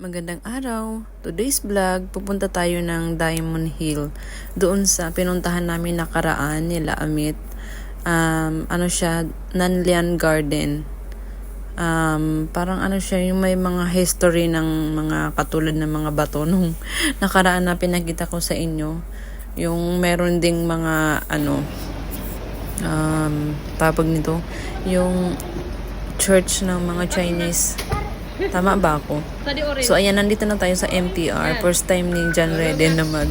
Magandang araw. Today's vlog, pupunta tayo ng Diamond Hill. Doon sa pinuntahan namin nakaraan nila Amit. Um, ano siya, Nanlian Garden. Um, parang ano siya, yung may mga history ng mga katulad ng mga bato nung nakaraan na pinakita ko sa inyo. Yung meron ding mga ano, um, tawag nito, yung church ng mga Chinese. Tama ba ako? So, ayan, nandito na tayo sa MTR. First time ni John Reden na mag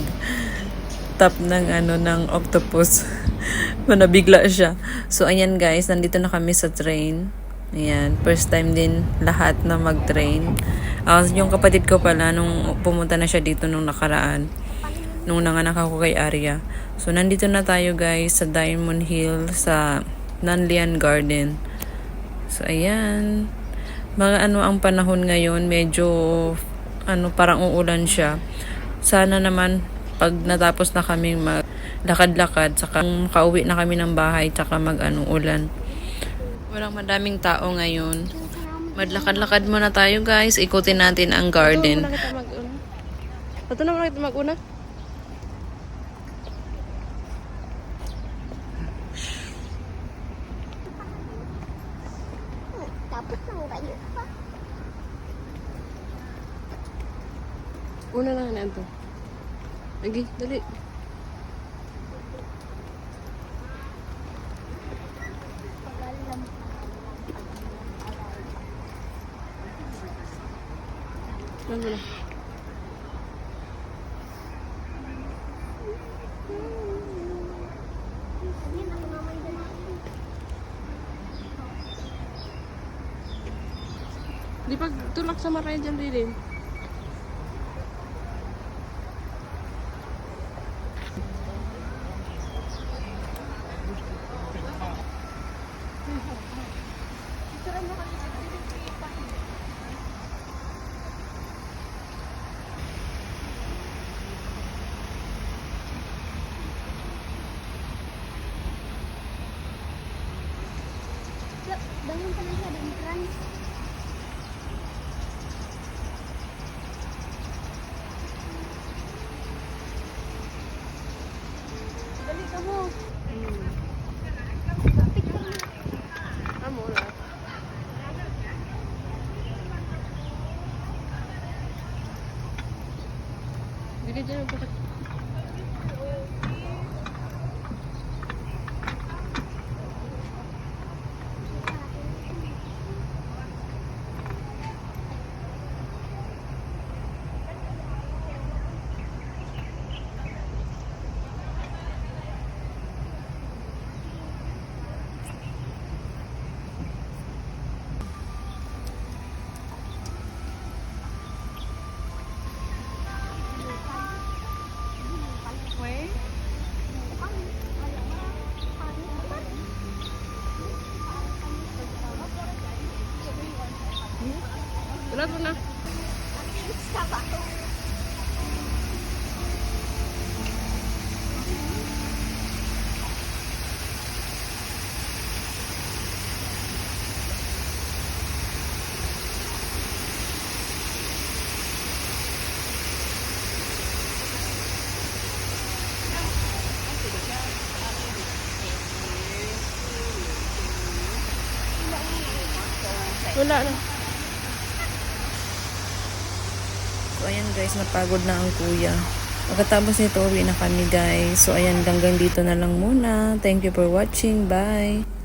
tap ng ano ng octopus. Manabigla siya. So, ayan guys, nandito na kami sa train. Ayan, first time din lahat na mag-train. Ah, yung kapatid ko pala, nung pumunta na siya dito nung nakaraan, nung nanganak ako kay Arya. So, nandito na tayo guys sa Diamond Hill sa Nanlian Garden. So, ayan. Mga ano ang panahon ngayon, medyo ano parang uulan siya. Sana naman pag natapos na kami maglakad-lakad, saka kauwi na kami ng bahay, saka mag ano ulan. Walang madaming tao ngayon. Maglakad-lakad muna tayo guys. Ikutin natin ang garden. Ito na mag-una. Ito na mag-una. apa semua kat apa? Una lah anak tu. Lagi, balik. Terima kasih. Dipagtulak sama Ryan diri. bangun kan ada kerang 这个就是 dia. lắm luôn á Wala na. So, ayan guys, napagod na ang kuya. Pagkatapos nito, uwi na kami guys. So, ayan, hanggang dito na lang muna. Thank you for watching. Bye!